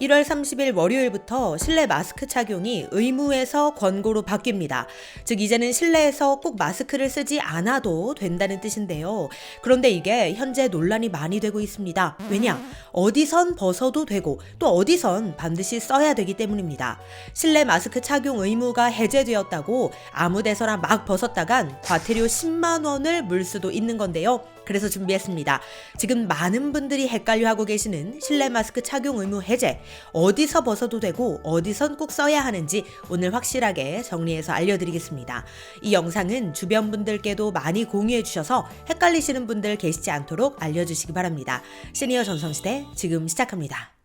1월 30일 월요일부터 실내 마스크 착용이 의무에서 권고로 바뀝니다. 즉 이제는 실내에서 꼭 마스크를 쓰지 않아도 된다는 뜻인데요. 그런데 이게 현재 논란이 많이 되고 있습니다. 왜냐? 어디선 벗어도 되고 또 어디선 반드시 써야 되기 때문입니다. 실내 마스크 착용 의무가 해제되었다고 아무 데서나 막 벗었다간 과태료 10만 원을 물 수도 있는 건데요. 그래서 준비했습니다. 지금 많은 분들이 헷갈려 하고 계시는 실내 마스크 착용 의무 해제 어디서 벗어도 되고 어디선 꼭 써야 하는지 오늘 확실하게 정리해서 알려드리겠습니다. 이 영상은 주변 분들께도 많이 공유해 주셔서 헷갈리시는 분들 계시지 않도록 알려주시기 바랍니다. 시니어 전성시대 지금 시작합니다.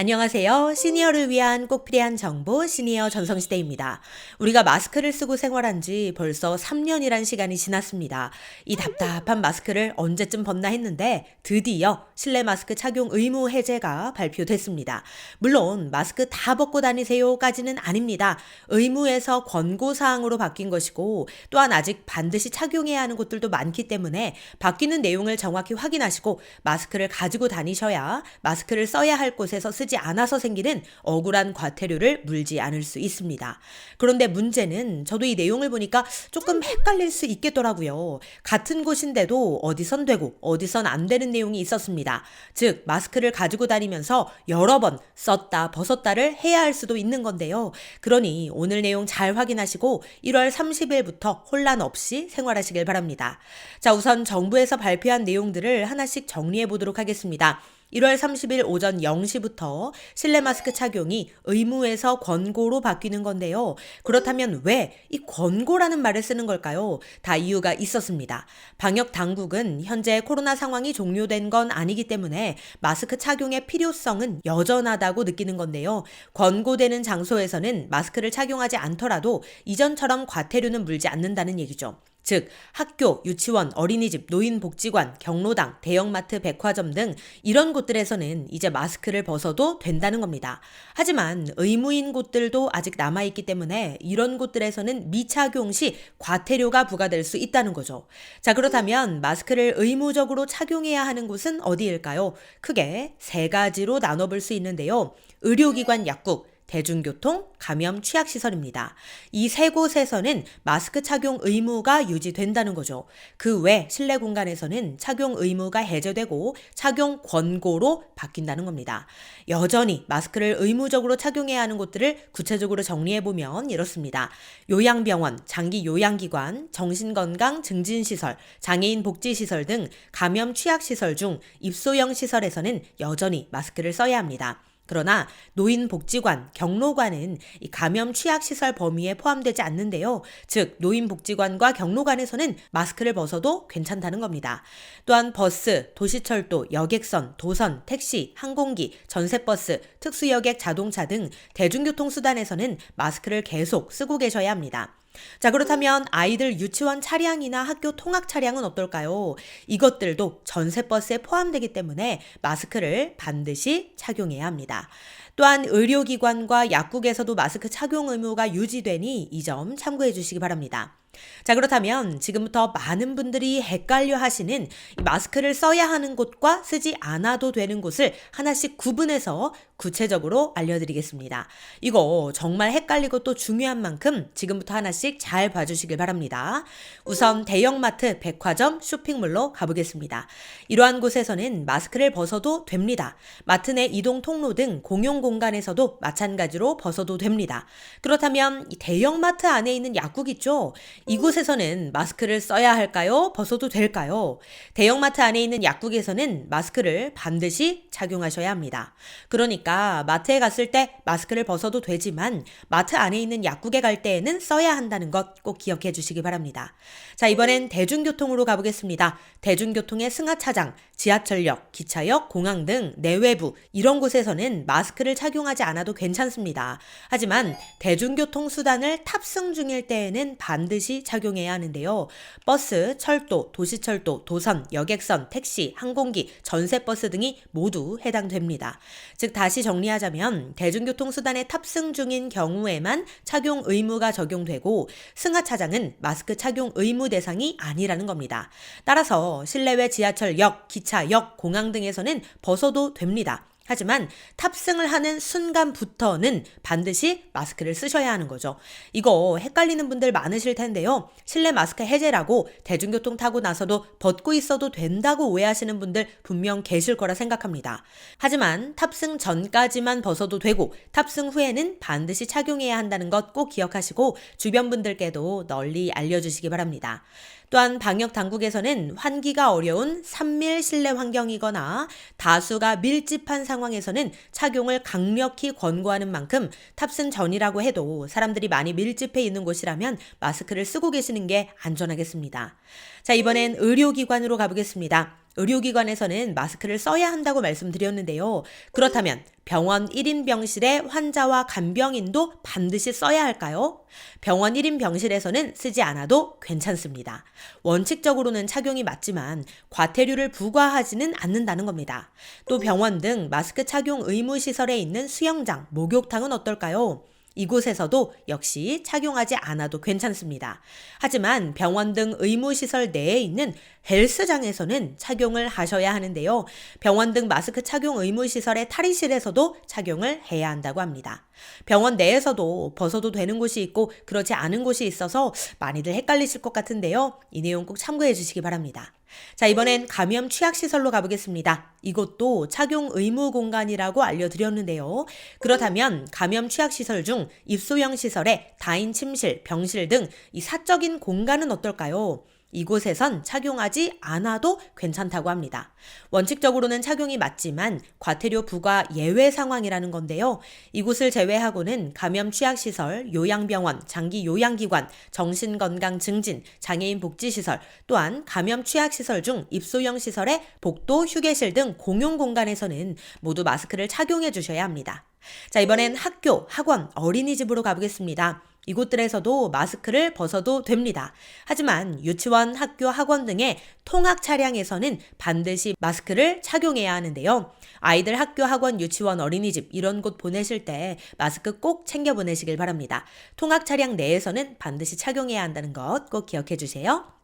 안녕하세요. 시니어를 위한 꼭 필요한 정보 시니어 전성시대입니다. 우리가 마스크를 쓰고 생활한 지 벌써 3년이란 시간이 지났습니다. 이 답답한 마스크를 언제쯤 벗나 했는데 드디어 실내 마스크 착용 의무 해제가 발표됐습니다. 물론 마스크 다 벗고 다니세요까지는 아닙니다. 의무에서 권고사항으로 바뀐 것이고 또한 아직 반드시 착용해야 하는 곳들도 많기 때문에 바뀌는 내용을 정확히 확인하시고 마스크를 가지고 다니셔야 마스크를 써야 할 곳에서 쓰지 않아서 생기는 억울한 과태료를 물지 않을 수 있습니다. 그런데 문제는 저도 이 내용을 보니까 조금 헷갈릴 수 있겠더라고요. 같은 곳인데도 어디선 되고 어디선 안 되는 내용이 있었습니다. 즉, 마스크를 가지고 다니면서 여러 번 썼다 벗었다를 해야 할 수도 있는 건데요. 그러니 오늘 내용 잘 확인하시고 1월 30일부터 혼란 없이 생활하시길 바랍니다. 자, 우선 정부에서 발표한 내용들을 하나씩 정리해 보도록 하겠습니다. 1월 30일 오전 0시부터 실내 마스크 착용이 의무에서 권고로 바뀌는 건데요. 그렇다면 왜 이 권고라는 말을 쓰는 걸까요? 다 이유가 있었습니다. 방역 당국은 현재 코로나 상황이 종료된 건 아니기 때문에 마스크 착용의 필요성은 여전하다고 느끼는 건데요. 권고되는 장소에서는 마스크를 착용하지 않더라도 이전처럼 과태료는 물지 않는다는 얘기죠. 즉 학교, 유치원, 어린이집, 노인복지관, 경로당, 대형마트, 백화점 등 이런 곳들에서는 이제 마스크를 벗어도 된다는 겁니다. 하지만 의무인 곳들도 아직 남아있기 때문에 이런 곳들에서는 미착용 시 과태료가 부과될 수 있다는 거죠. 자 그렇다면 마스크를 의무적으로 착용해야 하는 곳은 어디일까요? 크게 세 가지로 나눠볼 수 있는데요. 의료기관 약국, 대중교통, 감염 취약시설입니다. 이 세 곳에서는 마스크 착용 의무가 유지된다는 거죠. 그 외 실내 공간에서는 착용 의무가 해제되고 착용 권고로 바뀐다는 겁니다. 여전히 마스크를 의무적으로 착용해야 하는 곳들을 구체적으로 정리해보면 이렇습니다. 요양병원, 장기 요양기관, 정신건강 증진시설, 장애인 복지시설 등 감염 취약시설 중 입소형 시설에서는 여전히 마스크를 써야 합니다. 그러나 노인복지관, 경로관은 이 감염 취약시설 범위에 포함되지 않는데요. 즉, 노인복지관과 경로관에서는 마스크를 벗어도 괜찮다는 겁니다. 또한 버스, 도시철도, 여객선, 도선, 택시, 항공기, 전세버스, 특수여객 자동차 등 대중교통수단에서는 마스크를 계속 쓰고 계셔야 합니다. 자, 그렇다면 아이들 유치원 차량이나 학교 통학 차량은 어떨까요? 이것들도 전세버스에 포함되기 때문에 마스크를 반드시 착용해야 합니다. 또한 의료기관과 약국에서도 마스크 착용 의무가 유지되니 이 점 참고해 주시기 바랍니다. 자, 그렇다면 지금부터 많은 분들이 헷갈려 하시는 마스크를 써야 하는 곳과 쓰지 않아도 되는 곳을 하나씩 구분해서 구체적으로 알려드리겠습니다. 이거 정말 헷갈리고 또 중요한 만큼 지금부터 하나씩 잘 봐주시길 바랍니다. 우선 대형마트, 백화점, 쇼핑몰로 가보겠습니다. 이러한 곳에서는 마스크를 벗어도 됩니다. 마트 내 이동 통로 등 공용 공간에서도 마찬가지로 벗어도 됩니다. 그렇다면 대형마트 안에 있는 약국 있죠? 이곳에서는 마스크를 써야 할까요? 벗어도 될까요? 대형마트 안에 있는 약국에서는 마스크를 반드시 착용하셔야 합니다. 그러니까 마트에 갔을 때 마스크를 벗어도 되지만 마트 안에 있는 약국에 갈 때에는 써야 한다는 것 꼭 기억해 주시기 바랍니다. 자, 이번엔 대중교통으로 가보겠습니다. 대중교통의 승하차장, 지하철역, 기차역, 공항 등 내외부 이런 곳에서는 마스크를 착용하지 않아도 괜찮습니다. 하지만 대중교통 수단을 탑승 중일 때에는 반드시 반드시 착용해야 하는데요. 버스, 철도, 도시철도, 도선, 여객선, 택시, 항공기, 전세버스 등이 모두 해당됩니다. 즉 다시 정리하자면 대중교통수단에 탑승 중인 경우에만 착용 의무가 적용되고 승하차장은 마스크 착용 의무 대상이 아니라는 겁니다. 따라서 실내외 지하철역, 기차역, 공항 등에서는 벗어도 됩니다. 하지만 탑승을 하는 순간부터는 반드시 마스크를 쓰셔야 하는 거죠. 이거 헷갈리는 분들 많으실 텐데요. 실내 마스크 해제라고 대중교통 타고 나서도 벗고 있어도 된다고 오해하시는 분들 분명 계실 거라 생각합니다. 하지만 탑승 전까지만 벗어도 되고 탑승 후에는 반드시 착용해야 한다는 것 꼭 기억하시고 주변 분들께도 널리 알려주시기 바랍니다. 또한 방역 당국에서는 환기가 어려운 산밀 실내 환경이거나 다수가 밀집한 상황에서는 착용을 강력히 권고하는 만큼 탑승 전이라고 해도 사람들이 많이 밀집해 있는 곳이라면 마스크를 쓰고 계시는 게 안전하겠습니다. 자, 이번엔 의료기관으로 가보겠습니다. 의료기관에서는 마스크를 써야 한다고 말씀드렸는데요. 그렇다면 병원 1인 병실에 환자와 간병인도 반드시 써야 할까요? 병원 1인 병실에서는 쓰지 않아도 괜찮습니다. 원칙적으로는 착용이 맞지만 과태료를 부과하지는 않는다는 겁니다. 또 병원 등 마스크 착용 의무 시설에 있는 수영장, 목욕탕은 어떨까요? 이곳에서도 역시 착용하지 않아도 괜찮습니다. 하지만 병원 등 의무시설 내에 있는 헬스장에서는 착용을 하셔야 하는데요. 병원 등 마스크 착용 의무시설의 탈의실에서도 착용을 해야 한다고 합니다. 병원 내에서도 벗어도 되는 곳이 있고 그렇지 않은 곳이 있어서 많이들 헷갈리실 것 같은데요. 이 내용 꼭 참고해 주시기 바랍니다. 자, 이번엔 감염 취약시설로 가보겠습니다. 이것도 착용 의무 공간이라고 알려드렸는데요. 그렇다면 감염 취약시설 중 입소형 시설에 다인 침실, 병실 등 이 사적인 공간은 어떨까요? 이곳에선 착용하지 않아도 괜찮다고 합니다. 원칙적으로는 착용이 맞지만 과태료 부과 예외 상황이라는 건데요. 이곳을 제외하고는 감염 취약시설, 요양병원, 장기 요양기관, 정신건강 증진, 장애인 복지시설, 또한 감염 취약시설 중 입소형 시설의 복도, 휴게실 등 공용 공간에서는 모두 마스크를 착용해 주셔야 합니다. 자, 이번엔 학교, 학원, 어린이집으로 가보겠습니다. 이곳들에서도 마스크를 벗어도 됩니다. 하지만 유치원, 학교, 학원 등의 통학 차량에서는 반드시 마스크를 착용해야 하는데요. 아이들 학교, 학원, 유치원, 어린이집 이런 곳 보내실 때 마스크 꼭 챙겨 보내시길 바랍니다. 통학 차량 내에서는 반드시 착용해야 한다는 것 꼭 기억해 주세요.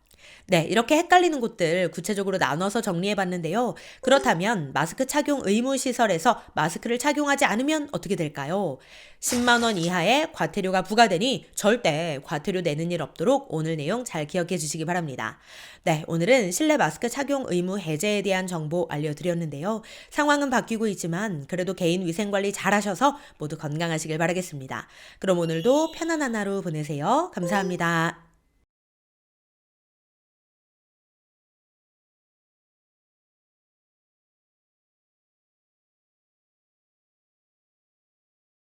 네, 이렇게 헷갈리는 곳들 구체적으로 나눠서 정리해 봤는데요. 그렇다면 마스크 착용 의무 시설에서 마스크를 착용하지 않으면 어떻게 될까요? 10만 원 이하의 과태료가 부과되니 절대 과태료 내는 일 없도록 오늘 내용 잘 기억해 주시기 바랍니다. 네, 오늘은 실내 마스크 착용 의무 해제에 대한 정보 알려드렸는데요. 상황은 바뀌고 있지만 그래도 개인 위생 관리 잘 하셔서 모두 건강하시길 바라겠습니다. 그럼 오늘도 편안한 하루 보내세요. 감사합니다.